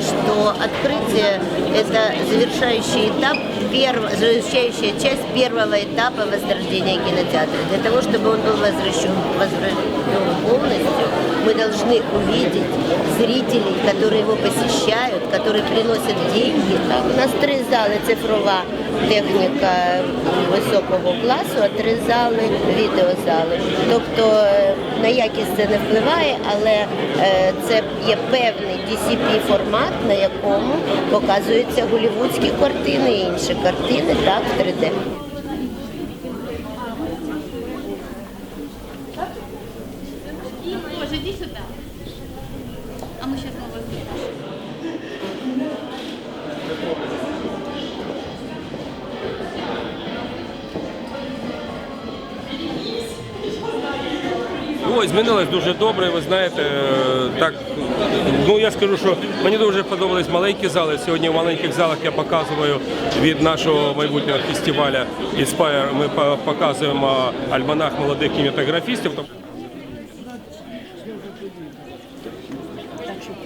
что открытие – это завершающий этап, перв- завершающая часть первого этапа возрождения кинотеатра. Для того, чтобы он был возвращен, возвращен полностью, мы должны увидеть зрителей, которые его посещают, которые приносят деньги. У нас три зали цифрова техніка високого класу, а три зали відеозали. Тобто е, на якість це не впливає, але е, це є певний DCP формат, на якому показуються голівудські картини і інші картини так, в 3D. Иди сюда. А мы сейчас вас Ой, змінилось дуже добре. Ви знаєте, е, так ну я скажу, що мені дуже подобались маленькі зали. Сьогодні в маленьких залах я показую від нашого майбутнього фестиваля Inspire, Ми показуємо альманах молодих кінематографістів. Так что тут